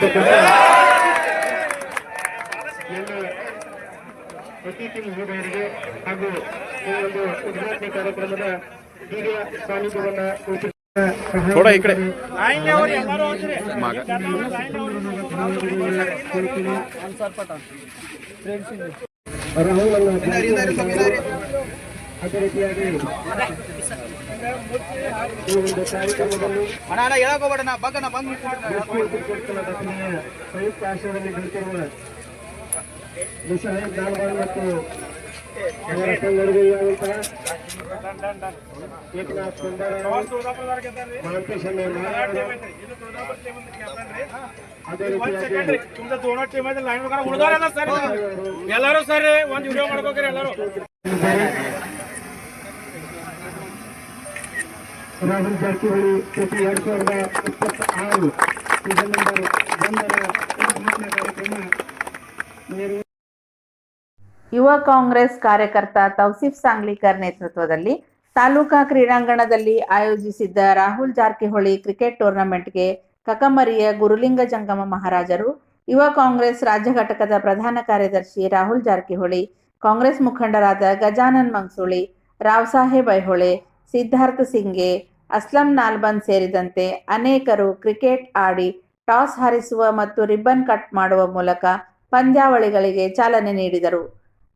ಆಗಿರ್ತಕ್ಕಂಥ ಎಲ್ಲ ಅತಿಥಿ ಮಹೋದಯರಿಗೆ ಹಾಗೂ ಈ ಒಂದು ಉದ್ಘಾಟನೆ ಕಾರ್ಯಕ್ರಮದ ಹಿರಿಯ ಸಾನ್ನಿಧ್ಯವನ್ನ ಥೋಡಾ ಈ ಕಡೆ. ರಾಹುಲ್ ಅದೇ ರೀತಿಯಾಗಿ ಈ ಒಂದು ನಾ ಬಗ್ಗ ಬಂದ್ ಸಂಯುಕ್ತ ಆಶ್ರಯದಲ್ಲಿ ನಿಂತಿರುವ ನಿಶಾಂತ್ ನಾಲ್ವಾಲ್ ಮತ್ತು ಅವರ ಸಂಗಡಿಗೆಯಾದಂತಹ ಏಕನಾಥ್ ರೀತಿಯಾಗಿ ಎಲ್ಲರೂ ಸರಿ. ಒಂದು ವಿಡಿಯೋ ಮಾಡ್ಕೋಕ್ರಿ ಎಲ್ಲರೂ. ರಾಹುಲ್ ಜಾರಕಿಹೊಳಿ ಪ್ರತಿ ಎರಡ್ ಸಾವಿರದ ಇಪ್ಪತ್ತ ಆರು ಡಿಸೆಂಬರ್ ಒಂದರ ಕಾರ್ಯಕ್ರಮ. ಯುವ ಕಾಂಗ್ರೆಸ್ ಕಾರ್ಯಕರ್ತ ತೌಸಿಫ್ ಸಾಂಗ್ಲಿಕರ್ ನೇತೃತ್ವದಲ್ಲಿ ತಾಲೂಕಾ ಕ್ರೀಡಾಂಗಣದಲ್ಲಿ ಆಯೋಜಿಸಿದ್ದ ರಾಹುಲ್ ಜಾರಕಿಹೊಳಿ ಕ್ರಿಕೆಟ್ ಟೂರ್ನಮೆಂಟ್ಗೆ ಕಕಮರಿಯ ಗುರುಲಿಂಗ ಜಂಗಮ ಮಹಾರಾಜರು, ಯುವ ಕಾಂಗ್ರೆಸ್ ರಾಜ್ಯ ಘಟಕದ ಪ್ರಧಾನ ಕಾರ್ಯದರ್ಶಿ ರಾಹುಲ್ ಜಾರಕಿಹೊಳಿ, ಕಾಂಗ್ರೆಸ್ ಮುಖಂಡರಾದ ಗಜಾನನ್ ಮಂಗ್ಸುಳಿ, ರಾವ್ ಸಾಹೇಬ್ ಐಹೊಳೆ ಸಿದ್ಧಾರ್ಥ ಸಿಂಗೆ, ಅಸ್ಲಂ ನಾಲ್ಬನ್ ಸೇರಿದಂತೆ ಅನೇಕರು ಕ್ರಿಕೆಟ್ ಆಡಿ ಟಾಸ್ ಹಾರಿಸುವ ಮತ್ತು ರಿಬ್ಬನ್ ಕಟ್ ಮಾಡುವ ಮೂಲಕ ಪಂದ್ಯಾವಳಿಗಳಿಗೆ ಚಾಲನೆ ನೀಡಿದರು.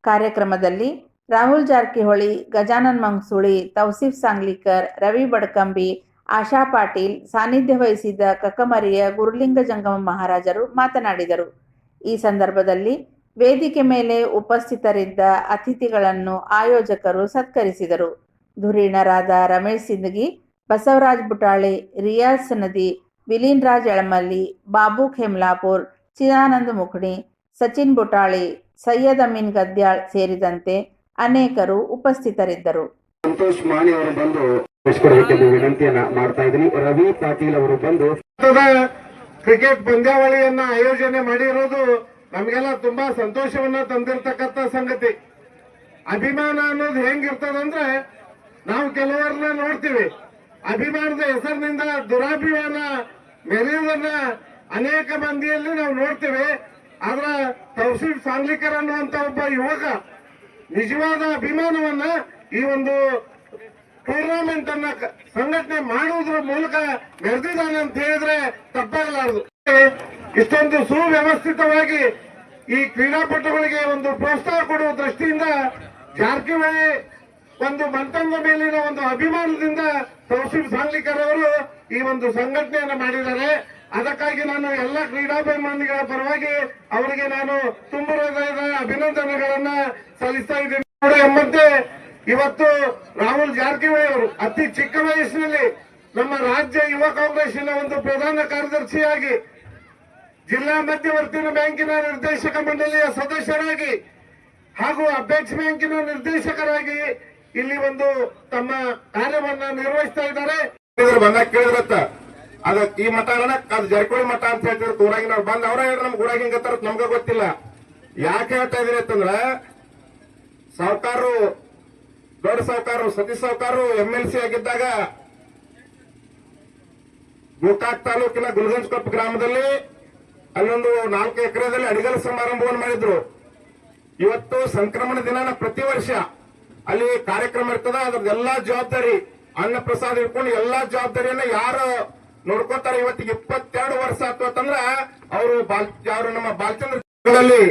ಕಾರ್ಯಕ್ರಮದಲ್ಲಿ ರಾಹುಲ್ ಜಾರಕಿಹೊಳಿ, ಗಜಾನನ್ ಮಂಗ್ಸುಳಿ ತೌಸಿಫ್ ಸಾಂಗ್ಲಿಕರ್, ರವಿ ಬಡ್ಕಂಬಿ, ಆಶಾ ಪಾಟೀಲ್, ಸಾನ್ನಿಧ್ಯ ವಹಿಸಿದ್ದ ಕಕ್ಕಮರಿಯ ಗುರುಲಿಂಗ ಜಂಗಮ ಮಹಾರಾಜರು ಮಾತನಾಡಿದರು. ಈ ಸಂದರ್ಭದಲ್ಲಿ ವೇದಿಕೆ ಮೇಲೆ ಉಪಸ್ಥಿತರಿದ್ದ ಅತಿಥಿಗಳನ್ನು ಆಯೋಜಕರು ಸತ್ಕರಿಸಿದರು. ಧುರೀಣರಾದ ರಮೇಶ್ ಸಿಂದಗಿ, ಬಸವರಾಜ್ ಬುಟಾಳಿ ರಿಯಾಜ್ ನದಿ ವಿಲೀನ್ ರಾಜ್ ಎಳಮಲ್ಲಿ ಬಾಬು ಖೇಮ್ಲಾಪುರ್, ಚಿದಾನಂದ ಮುಖಣಿ ಸಚಿನ್ ಬುಟಾಳಿ ಸೈಯದ್ ಅಮೀನ್ ಗದ್ಯಾಳ್ ಸೇರಿದಂತೆ ಅನೇಕರು ಉಪಸ್ಥಿತರಿದ್ದರು. ಸಂತೋಷ್ ಮಾಣಿ ಅವರು ಬಂದು ವಿನಂತಿಯನ್ನ ಮಾಡ್ತಾ ರವಿ ಪಾಟೀಲ್ ಅವರು ಬಂದು ಕ್ರಿಕೆಟ್ ಪಂದ್ಯಾವಳಿಯನ್ನ ಆಯೋಜನೆ ಮಾಡಿರೋದು ನಮಗೆಲ್ಲ ತುಂಬಾ ಸಂತೋಷವನ್ನ ತಂದಿರತಕ್ಕಂತ ಸಂಗತಿ. ಅಭಿಮಾನ ಅನ್ನೋದು ಹೆಂಗಿರ್ತದಂದ್ರೆ ನಾವು ಕೆಲವರನ್ನ ನೋಡ್ತೀವಿ. ಅಭಿಮಾನದ ಹೆಸರಿನಿಂದ ದುರಾಭಿಮಾನ ಮೆರೆಯುವುದನ್ನ ಅನೇಕ ಮಂದಿಯಲ್ಲಿ ನಾವು ನೋಡ್ತೇವೆ. ಆದ್ರ ತೌಸೀಫ್ ಸಾಂಗ್ಲಿಕರ್ ಅನ್ನುವಂತ ಒಬ್ಬ ಯುವಕ ನಿಜವಾದ ಅಭಿಮಾನವನ್ನ ಈ ಒಂದು ಟೂರ್ನಮೆಂಟ್ ಅನ್ನ ಸಂಘಟನೆ ಮಾಡುವುದರ ಮೂಲಕ ಮೆರೆದಿದ್ದಾನೆ ಅಂತ ಹೇಳಿದ್ರೆ ತಪ್ಪಾಗಲಾರದು. ಇಷ್ಟೊಂದು ಸುವ್ಯವಸ್ಥಿತವಾಗಿ ಈ ಕ್ರೀಡಾಪಟುಗಳಿಗೆ ಒಂದು ಪ್ರೋತ್ಸಾಹ ಕೊಡುವ ದೃಷ್ಟಿಯಿಂದ ಜಾರಕಿಹೊಳಿ ಒಂದು ಮಂತಂಗ ಮೇಲಿನ ಒಂದು ಅಭಿಮಾನದಿಂದ ತೌಸೀಫ್ ಸಾಂಗ್ಲಿಕರ್ ಅವರು ಈ ಒಂದು ಸಂಘಟನೆಯನ್ನು ಮಾಡಿದ್ದಾರೆ. ಅದಕ್ಕಾಗಿ ನಾನು ಎಲ್ಲ ಕ್ರೀಡಾಭಿಮಾನಿಗಳ ಪರವಾಗಿ ಅವರಿಗೆ ನಾನು ತುಂಬ ಹೃದಯದ ಅಭಿನಂದನೆಗಳನ್ನ ಸಲ್ಲಿಸ್ತಾ ಇದ್ದೀನಿ. ಎಂಬಂತೆ, ಇವತ್ತು ರಾಹುಲ್ ಜಾರಕಿಹೊಳಿ ಅವರು ಅತಿ ಚಿಕ್ಕ ವಯಸ್ಸಿನಲ್ಲಿ ನಮ್ಮ ರಾಜ್ಯ ಯುವ ಕಾಂಗ್ರೆಸ್ಸಿನ ಒಂದು ಪ್ರಧಾನ ಕಾರ್ಯದರ್ಶಿಯಾಗಿ ಜಿಲ್ಲಾ ಮಧ್ಯವರ್ತಿನ ಬ್ಯಾಂಕಿನ ನಿರ್ದೇಶಕ ಮಂಡಳಿಯ ಸದಸ್ಯರಾಗಿ ಹಾಗೂ ಅಪೆಕ್ಸ್ ಬ್ಯಾಂಕಿನ ನಿರ್ದೇಶಕರಾಗಿ ಇಲ್ಲಿ ಒಂದು ತಮ್ಮ ಕಾರ್ಯವನ್ನ ನಿರ್ವಹಿಸ್ತಾ ಇದ್ದಾರೆ. ಬಂದಾಗ ಕೇಳಿದ್ರತ್ತ ಅದ ಈ ಮಠ ಅದು ಜರ್ಕೋಳಿ ಮಠ ಅಂತ ಹೇಳ್ತಿದ್ರು ಊರಾಗಿನ ಬಂದ್ ಅವ್ರ ಹೇಳ್ರಿ ನಮ್ಗೆ ಊರಾಗಿನ ಗೊತ್ತಾರ ನಮ್ಗೆ ಗೊತ್ತಿಲ್ಲ. ಯಾಕೆ ಹೇಳ್ತಾ ಇದೀರಿ ಅಂತಂದ್ರ ಸಾವುಕಾರರು ದೊಡ್ಡ ಸಾವುಕಾರರು ಸತೀಶ್ ಸಾವುಕಾರರು ಎಂ ಎಲ್ ಸಿ ಆಗಿದ್ದಾಗ, ಗೋಕಾಕ್ ತಾಲೂಕಿನ ಗುಲ್ಗಂಜ್ಕೊಪ್ಪ ಗ್ರಾಮದಲ್ಲಿ ಅಲ್ಲೊಂದು ನಾಲ್ಕು ಎಕರೆದಲ್ಲಿ ಅಡಿಗಲ್ ಸಮಾರಂಭವನ್ನು ಮಾಡಿದ್ರು. ಇವತ್ತು ಸಂಕ್ರಮಣ ದಿನಾನ ಪ್ರತಿ ವರ್ಷ ಅಲ್ಲಿ ಕಾರ್ಯಕ್ರಮ ಇರ್ತದ ಅದ್ರದ್ದು ಎಲ್ಲಾ ಜವಾಬ್ದಾರಿ ಅನ್ನ ಪ್ರಸಾದ ಇಟ್ಕೊಂಡು ಎಲ್ಲಾ ಜವಾಬ್ದಾರಿಯನ್ನ ಯಾರು ನೋಡ್ಕೋತಾರೆ ಇವತ್ತಿಗೆ ಇಪ್ಪತ್ತೆರಡು ವರ್ಷ ಆಯ್ತು ಅಂತಂದ್ರ ಅವರು ಬಾಲ್ ಅವರು ನಮ್ಮ ಬಾಲಚಂದ್ರಲ್ಲಿ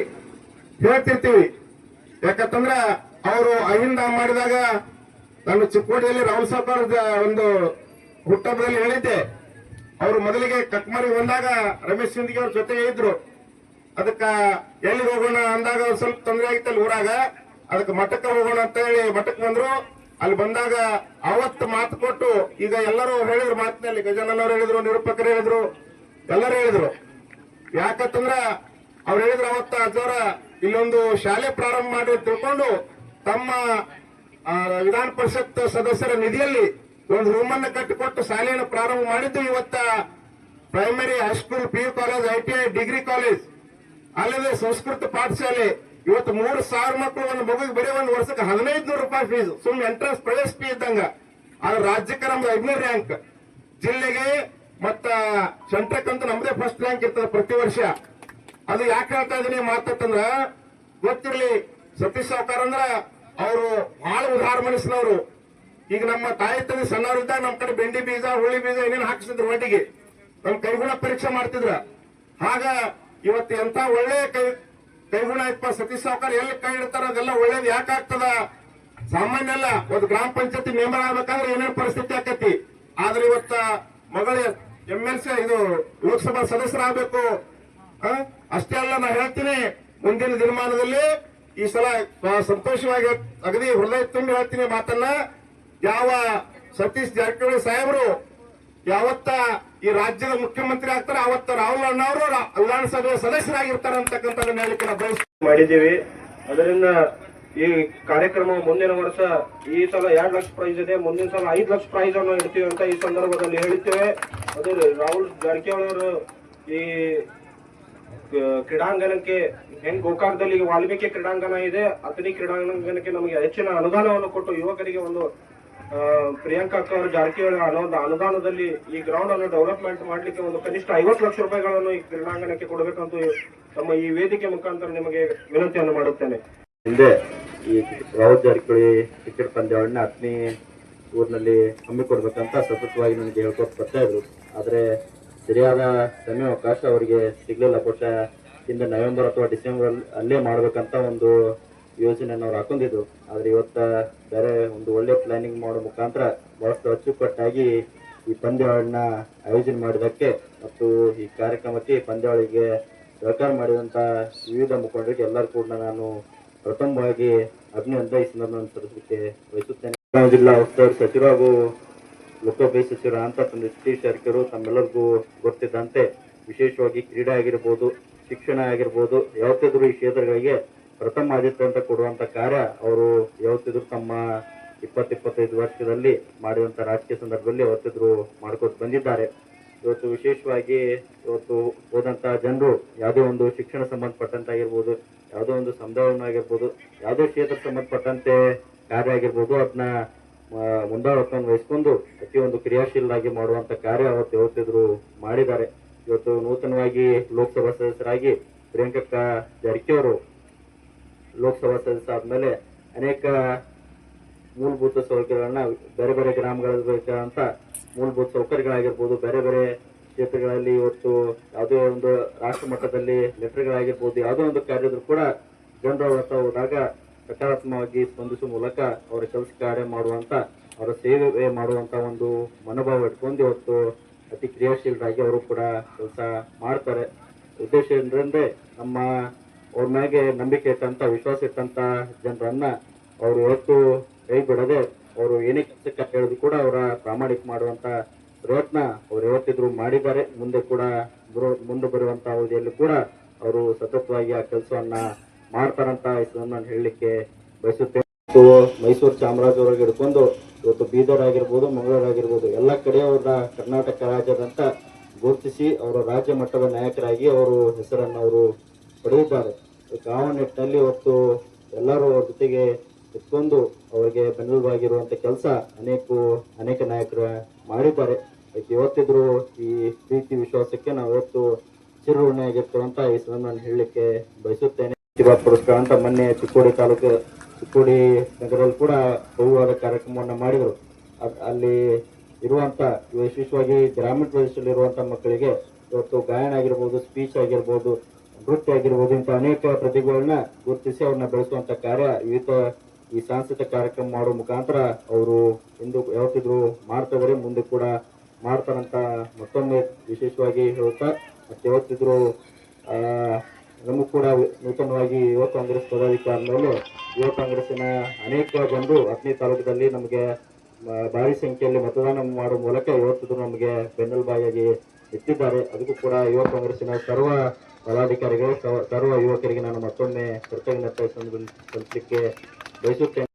ಹೇಳ್ತಿರ್ತೀವಿ. ಯಾಕಂತಂದ್ರ ಅವರು ಅಹಿಂದ ಮಾಡಿದಾಗ ನಾನು ಚಿಕ್ಕೋಡಿಯಲ್ಲಿ ರಾಹುಲ್ ಸಾಬ್ ಒಂದು ಹುಟ್ಟಹಬ್ಬದಲ್ಲಿ ಹೇಳಿದ್ದೆ. ಅವರು ಮೊದಲಿಗೆ ಕಟ್ಮರಿ ಬಂದಾಗ ರಮೇಶ್ ಸಿಂಧಿಗೆ ಅವ್ರ ಜೊತೆಗೆ ಇದ್ರು. ಅದಕ್ಕ ಎಲ್ಲಿ ಹೋಗೋಣ ಅಂದಾಗ ಸ್ವಲ್ಪ ತೊಂದರೆ ಆಗಿತ್ತಲ್ಲ ಊರಾಗ. ಅದಕ್ಕೆ ಮಠಕ್ಕೆ ಹೋಗೋಣ ಅಂತ ಹೇಳಿ ಮಠಕ್ಕೆ ಬಂದ್ರು. ಅಲ್ಲಿ ಬಂದಾಗ ಅವತ್ತು ಮಾತು ಕೊಟ್ಟು ಈಗ ಎಲ್ಲರೂ ಹೇಳಿದ್ರು ಮಾತಿನಲ್ಲಿ ಗಜಾನನ್ ಅವ್ರು ಹೇಳಿದ್ರು, ನಿರೂಪಕರು ಹೇಳಿದ್ರು, ಎಲ್ಲರೂ ಹೇಳಿದ್ರು. ಯಾಕಂತಂದ್ರ ಅವ್ರು ಹೇಳಿದ್ರು ಅವತ್ತ ಅಜ್ಜವರ ಇಲ್ಲೊಂದು ಶಾಲೆ ಪ್ರಾರಂಭ ಮಾಡಿ ತಿಳ್ಕೊಂಡು ತಮ್ಮ ವಿಧಾನ ಪರಿಷತ್ ಸದಸ್ಯರ ನಿಧಿಯಲ್ಲಿ ಒಂದು ರೂಮನ್ನ ಕಟ್ಟಿಕೊಟ್ಟು ಶಾಲೆಯನ್ನು ಪ್ರಾರಂಭ ಮಾಡಿದ್ದು ಇವತ್ತ primary high school P U college ITI degree college ಅಲ್ಲದೆ ಸಂಸ್ಕೃತ ಪಾಠಶಾಲೆ. ಇವತ್ತು ಮೂರ್ ಸಾವಿರ ಮಕ್ಕಳು ಒಂದು ಮಗುಗೆ ಬರೀ ಒಂದು ವರ್ಷಕ್ಕೆ ಹದಿನೈದು ನೂರು ರೂಪಾಯಿ ಫೀಸ್ ಸುಮ್ಮನೆ ಎಂಟ್ರೆನ್ಸ್ ಪ್ರವೇಶ ಫೀ ಇದ್ದಂಗ. ಆದ್ರೆ ರಾಜ್ಯಕ್ಕೆ ನಮ್ದು ಐದನೇ ರ್ಯಾಂಕ್ ಜಿಲ್ಲೆಗೆ ಮತ್ತ ಸೆಂಟ್ರಕ್ ಅಂತ ನಮ್ದೇ ಫಸ್ಟ್ ರ್ಯಾಂಕ್ ಇರ್ತದೆ ಪ್ರತಿ ವರ್ಷ. ಅದು ಯಾಕೆ ಹೇಳ್ತಾ ಇದೀನಿ ಮಾತಂದ್ರ ಗೊತ್ತಿರ್ಲಿ ಸತೀಶ್ ಸಾವ್ಕಾರ ಅಂದ್ರ ಅವರು ಬಹಳ ಉದಾರ ಮನಸ್ಸಿನವರು. ಈಗ ನಮ್ಮ ತಾಯಿ ತಂದೆ ಸಣ್ಣವರಿದ್ದಾಗ ನಮ್ಮ ಕಡೆ ಬೆಂಡಿ ಬೀಜ, ಹುಳಿ ಬೀಜ ಏನೇನು ಹಾಕಿಸಿದ್ರು ಒಟ್ಟಿಗೆ. ನಮ್ಮ ಕೈಗುಣ ಪರೀಕ್ಷೆ ಮಾಡ್ತಿದ್ರ. ಆಗ ಇವತ್ತು ಎಂತ ಒಳ್ಳೆ ಕೈ ಇಪ್ಪ ಸತೀಶ್ ಸಾವುಕಾರ ಎಲ್ಲಿ ಕೈ ಇಡ್ತಾರ ಅದೆಲ್ಲ ಒಳ್ಳೇದು ಯಾಕೆ ಆಗ್ತದ? ಸಾಮಾನ್ಯ ಅಲ್ಲ, ಒಂದು ಗ್ರಾಮ ಪಂಚಾಯತಿ ಮೆಂಬರ್ ಆಗ್ಬೇಕಾದ್ರೆ ಏನೇನು ಪರಿಸ್ಥಿತಿ ಆಕತಿ? ಆದ್ರೆ ಇವತ್ತ ಮಗಳ ಎಂ ಎಲ್ ಸಿ ಇದು ಲೋಕಸಭಾ ಸದಸ್ಯರಾಗಬೇಕು? ಅಷ್ಟೇ ಅಲ್ಲ, ನಾ ಹೇಳ್ತೀನಿ, ಮುಂದಿನ ದಿನಮಾನದಲ್ಲಿ ಈ ಸಲ ಸಂತೋಷವಾಗಿ ಅಗದಿ ಹೃದಯ ತುಂಬಿ ಹೇಳ್ತೀನಿ ಮಾತನ್ನ. ಯಾವ ಸತೀಶ್ ಜಾರಕಿಹೊಳಿ ಸಾಹೇಬರು, ಯಾವತ್ತ ಈ ರಾಜ್ಯದ ಮುಖ್ಯಮಂತ್ರಿ ಆಗ್ತಾರೆ, ಅವತ್ತು ರಾಹುಲ್ ಅಣ್ಣವರು ವಿಧಾನಸಭೆಯ ಸದಸ್ಯರಾಗಿರ್ತಾರೆ ಅಂತಕ್ಕಂಥದ್ದನ್ನ ಬಯಸ್ತೀನಿ ಮಾಡಿದ್ದೀವಿ. ಅದರಿಂದ ಈ ಕಾರ್ಯಕ್ರಮ ಮುಂದಿನ ವರ್ಷ ಈ ಸಲ ಎರಡು ಲಕ್ಷ ಪ್ರೈಸ್ ಇದೆ, ಮುಂದಿನ ಸಲ ಐದು ಲಕ್ಷ ಪ್ರೈಸ್ ಅನ್ನು ಇಡ್ತೀವಿ ಅಂತ ಈ ಸಂದರ್ಭದಲ್ಲಿ ಹೇಳ್ತೇವೆ ಅದು ರಾಹುಲ್ ಜಾರಕಿಹೊಳಿ ಅವರು ಈ ಕ್ರೀಡಾಂಗಣಕ್ಕೆ ಹೆಂಗ್ ಗೋಕಾಕದಲ್ಲಿ ವಾಲ್ಮೀಕಿ ಕ್ರೀಡಾಂಗಣ ಇದೆ, ಅತನಿ ಕ್ರೀಡಾಂಗಣಕ್ಕೆ ನಮಗೆ ಹೆಚ್ಚಿನ ಅನುದಾನವನ್ನು ಕೊಟ್ಟು ಯುವಕರಿಗೆ ಒಂದು ಪ್ರಿಯಾಂಕಾ ಅಕ್ಕ ಅವರು ಜಾರಕಿಹೊಳಿ ಅನ್ನೋ ಒಂದು ಅನುದಾನದಲ್ಲಿ ಈ ಗ್ರೌಂಡ್ ಅನ್ನು ಡೆವಲಪ್ಮೆಂಟ್ ಮಾಡಲಿಕ್ಕೆ ಒಂದು ಕನಿಷ್ಠ ಐವತ್ತು ಲಕ್ಷ ರೂಪಾಯಿಗಳನ್ನು ಈ ಕ್ರೀಡಾಂಗಣಕ್ಕೆ ಕೊಡಬೇಕಂತ ತಮ್ಮ ಈ ವೇದಿಕೆ ಮುಖಾಂತರ ನಿಮಗೆ ವಿನಂತಿಯನ್ನು ಮಾಡುತ್ತೇನೆ. ಹಿಂದೆ ಈ ರಾಹುಲ್ ಜಾರಕಿಹೊಳಿ ಕ್ರಿಕೆಟ್ ಪಂದ್ಯಾವಳಿನ ಹತ್ತನೇ ಊರಿನಲ್ಲಿ ಹಮ್ಮಿಕೊಡ್ಬೇಕಂತ ಸತತವಾಗಿ ನನಗೆ ಹೇಳ್ಕೊಟ್ಟು ಬರ್ತಾ ಇದ್ರು. ಆದರೆ ಸರಿಯಾದ ಸಮಯ ಅವಕಾಶ ಅವರಿಗೆ ಸಿಗಲಿಲ್ಲ. ಬಹುಶಃ ಹಿಂದೆ ನವೆಂಬರ್ ಅಥವಾ ಡಿಸೆಂಬರ್ ಅಲ್ಲೇ ಮಾಡಬೇಕಂತ ಒಂದು ಯೋಜನೆಯನ್ನು ನಾವು ಹಾಕೊಂಡಿದ್ರು ಆದ್ರೆ ಇವತ್ತ ಬೇರೆ ಒಂದು ಒಳ್ಳೆ ಪ್ಲಾನಿಂಗ್ ಮಾಡೋ ಮುಖಾಂತರ ಬಹಳಷ್ಟು ಅಚ್ಚುಕಟ್ಟಾಗಿ ಈ ಪಂದ್ಯಾವಳಿನ ಆಯೋಜನೆ ಮಾಡಿದ್ದಕ್ಕೆ ಮತ್ತು ಈ ಕಾರ್ಯಕ್ರಮಕ್ಕೆ ಪಂದ್ಯಾವಳಿಗೆ ಸಹಕಾರ ಮಾಡಿದಂತ ವಿವಿಧ ಮುಖಂಡರಿಗೆ ಎಲ್ಲರೂ ಕೂಡ ನಾನು ಪ್ರಥಮವಾಗಿ ಅಭಿನಂದನೆ ಈ ಸಂದರ್ಭವನ್ನು ಸಲ್ಲಿಸಲಿಕ್ಕೆ ಬೆಳಗಾವಿ ಜಿಲ್ಲಾ ಉಸ್ತುವಾರಿ ಸಚಿವರು ಹಾಗೂ ಲೋಕೋಪಯೋಗಿ ಸಚಿವರು ಅಂತ ತಂದೆ ಸತೀಶ್ ಜಾರಕಿಹೊಳಿ ತಮ್ಮೆಲ್ಲರಿಗೂ ಗೊತ್ತಿದ್ದಂತೆ ವಿಶೇಷವಾಗಿ ಕ್ರೀಡೆ ಆಗಿರ್ಬೋದು, ಶಿಕ್ಷಣ ಆಗಿರ್ಬೋದು, ಯಾವತ್ತಿದ್ರು ಈ ಕ್ಷೇತ್ರಗಳಿಗೆ ಪ್ರಥಮ ಅಂತ ಕೊಡುವಂತ ಕಾರ್ಯ ಅವರು ಯಾವತ್ತಿದ್ರು ತಮ್ಮ ಇಪ್ಪತ್ತು ಇಪ್ಪತ್ತೈದು ವರ್ಷದಲ್ಲಿ ಮಾಡಿದಂತ ರಾಜಕೀಯ ಸಂದರ್ಭದಲ್ಲಿ ಅವತ್ತಿದ್ರು ಮಾಡ್ಕೊತ ಬಂದಿದ್ದಾರೆ. ಇವತ್ತು ವಿಶೇಷವಾಗಿ ಇವತ್ತು ಹೋದಂತಹ ಜನರು ಯಾವುದೇ ಒಂದು ಶಿಕ್ಷಣ ಸಂಬಂಧಪಟ್ಟಂತಾಗಿರ್ಬೋದು ಯಾವುದೋ ಒಂದು ಸಮುದಾಯವನ್ನು ಆಗಿರ್ಬೋದು, ಯಾವುದೇ ಕ್ಷೇತ್ರ ಸಂಬಂಧಪಟ್ಟಂತೆ ಕಾರ್ಯ ಆಗಿರ್ಬೋದು ಅದನ್ನ ಮುಂದಾಳತ್ವವನ್ನು ವಹಿಸ್ಕೊಂಡು ಪ್ರತಿಯೊಂದು ಕ್ರಿಯಾಶೀಲರಾಗಿ ಮಾಡುವಂತ ಕಾರ್ಯ ಅವತ್ತು ಯಾವತ್ತಿದ್ರು ಮಾಡಿದ್ದಾರೆ. ಇವತ್ತು ನೂತನವಾಗಿ ಲೋಕಸಭಾ ಸದಸ್ಯರಾಗಿ ಪ್ರಿಯಾಂಕಕ್ಕ ಜಾರಕಿಹೊಳಿ ಲೋಕಸಭಾ ಸದಸ್ಯ ಆದ್ಮೇಲೆ ಅನೇಕ ಮೂಲಭೂತ ಸೌಕರ್ಯಗಳನ್ನ ಬೇರೆ ಬೇರೆ ಗ್ರಾಮಗಳಲ್ಲಿ ಮೂಲಭೂತ ಸೌಕರ್ಯಗಳಾಗಿರ್ಬೋದು, ಬೇರೆ ಬೇರೆ ಕ್ಷೇತ್ರಗಳಲ್ಲಿ ಇವತ್ತು ಯಾವುದೇ ಒಂದು ರಾಷ್ಟ್ರ ಮಟ್ಟದಲ್ಲಿ ಲೆಟರ್ಗಳಾಗಿರ್ಬೋದು, ಯಾವುದೋ ಒಂದು ಕಾರ್ಯದ್ರು ಕೂಡ ಜನರ ಹೋದಾಗ ಸಕಾರಾತ್ಮಕವಾಗಿ ಸ್ಪಂದಿಸುವ ಮೂಲಕ ಅವರ ಕೆಲಸ ಕಾರ್ಯ ಮಾಡುವಂತ, ಅವರ ಸೇವೆ ಮಾಡುವಂತ ಒಂದು ಮನೋಭಾವ ಇಟ್ಕೊಂಡು ಇವತ್ತು ಅತಿ ಕ್ರಿಯಾಶೀಲರಾಗಿ ಅವರು ಕೂಡ ಕೆಲಸ ಮಾಡ್ತಾರೆ. ಉದ್ದೇಶ ಏನಂದ್ರೆ ನಮ್ಮ ಅವ್ರ ಮ್ಯಾಗೆ ನಂಬಿಕೆ ಇಟ್ಟಂತ, ವಿಶ್ವಾಸ ಇಟ್ಟಂತ ಜನರನ್ನ ಅವರು ಇವತ್ತು ಕೈ ಬಿಡದೆ ಅವರು ಏನೇ ಕೆಲಸಕ್ಕೆ ಹೇಳಿದ್ರು ಕೂಡ ಅವರ ಪ್ರಾಮಾಣಿಕ ಮಾಡುವಂತ ಪ್ರಯತ್ನ ಅವ್ರು ಯಾವತ್ತಿದ್ರು ಮಾಡಿದ್ದಾರೆ. ಮುಂದೆ ಕೂಡ ಮುಂದೆ ಬರುವಂತ ಅವಧಿಯಲ್ಲಿ ಕೂಡ ಅವರು ಸತತವಾಗಿ ಆ ಕೆಲಸವನ್ನ ಮಾಡ್ತಾರಂತ ನಾನು ಹೇಳಲಿಕ್ಕೆ ಬಯಸುತ್ತೇನೆ. ಮೈಸೂರು ಚಾಮರಾಜವರೆಗೆ ಹಿಡ್ಕೊಂಡು ಇವತ್ತು ಬೀದರ್ ಆಗಿರ್ಬೋದು, ಮಂಗಳೂರು ಆಗಿರ್ಬೋದು, ಎಲ್ಲ ಕಡೆ ಅವ್ರನ್ನ ಕರ್ನಾಟಕ ರಾಜ್ಯದಂತ ಗುರುತಿಸಿ, ಅವರ ರಾಜ್ಯ ಮಟ್ಟದ ನಾಯಕರಾಗಿ ಅವರು ಹೆಸರನ್ನು ಅವರು ಪಡೆದಿದ್ದಾರೆ ಆ ನಿಟ್ಟಿನಲ್ಲಿ ಇವತ್ತು ಎಲ್ಲರೂ ಅವ್ರ ಜೊತೆಗೆ ಇಟ್ಕೊಂಡು ಅವರಿಗೆ ಬೆನ್ನೆಲುಬಾಗಿರುವಂತ ಕೆಲಸ ಅನೇಕ ಅನೇಕ ನಾಯಕರು ಮಾಡಿದ್ದಾರೆ. ಅದಕ್ಕೆ ಇವತ್ತಿದ್ರು ಈ ಪ್ರೀತಿ ವಿಶ್ವಾಸಕ್ಕೆ ನಾವು ಇವತ್ತು ಚಿರಋಣಿಯಾಗಿರ್ತೇವಂತ ಈ ಸಂದರ್ಭ ನಾನು ಹೇಳಲಿಕ್ಕೆ ಬಯಸುತ್ತೇನೆ. ಪ್ರತಿಭಾ ಪುರಸ್ಕಾರ ಅಂತ ಮೊನ್ನೆ ಚಿಕ್ಕೋಡಿ ತಾಲೂಕು, ಚಿಕ್ಕೋಡಿ ನಗರದಲ್ಲಿ ಕೂಡ ಬಹುವಾದ ಕಾರ್ಯಕ್ರಮವನ್ನು ಮಾಡಿದರು. ಅಲ್ಲಿ ಇರುವಂತ ವಿಶೇಷವಾಗಿ ಗ್ರಾಮೀಣ ಪ್ರದೇಶದಲ್ಲಿ ಇರುವಂತ ಮಕ್ಕಳಿಗೆ ಇವತ್ತು ಗಾಯನ ಆಗಿರ್ಬೋದು ಸ್ಪೀಚ್ ಆಗಿರ್ಬೋದು ನೃತ್ಯ ಆಗಿರ್ಬೋದು ಇಂಥ ಅನೇಕ ಪ್ರತಿಭೆಗಳನ್ನ ಗುರುತಿಸಿ ಅವ್ರನ್ನ ಬೆಳೆಸುವಂತ ಕಾರ್ಯ ವಿವಿಧ ಈ ಸಾಂಸ್ಕೃತಿಕ ಕಾರ್ಯಕ್ರಮ ಮಾಡೋ ಮುಖಾಂತರ ಅವರು ಇಂದು ಯಾವತ್ತಿದ್ರು ಮಾಡ್ತಾವ್ರೆ, ಮುಂದೆ ಕೂಡ ಮಾಡ್ತಾರಂತ ಮತ್ತೊಮ್ಮೆ ವಿಶೇಷವಾಗಿ ಹೇಳುತ್ತಾ, ಮತ್ತೆ ಯಾವತ್ತಿದ್ರು ನಮಗೂ ಕೂಡ ನೂತನವಾಗಿ ಯುವ ಕಾಂಗ್ರೆಸ್ ಪದಾಧಿಕಾರ ಮೇಲೆ ಯುವ ಕಾಂಗ್ರೆಸ್ಸಿನ ಅನೇಕ ಜನರು ಹತ್ತನೇ ತಾಲೂಕಿನಲ್ಲಿ ನಮಗೆ ಭಾರಿ ಸಂಖ್ಯೆಯಲ್ಲಿ ಮತದಾನ ಮಾಡುವ ಮೂಲಕ ಯಾವತ್ತಿದ್ರು ನಮಗೆ ಬೆನ್ನೆಲುಬಾಗಿ ಎತ್ತಿದ್ದಾರೆ ಅದಕ್ಕೂ ಕೂಡ ಯುವ ಕಾಂಗ್ರೆಸ್ನ ಸರ್ವ ಪದಾಧಿಕಾರಿಗಳು ಸರ್ವ ಯುವಕರಿಗೆ ನಾನು ಮತ್ತೊಮ್ಮೆ ಕೃತಜ್ಞತೆ ಸಲ್ಲಿಸಲಿಕ್ಕೆ ಬಯಸುತ್ತೇನೆ.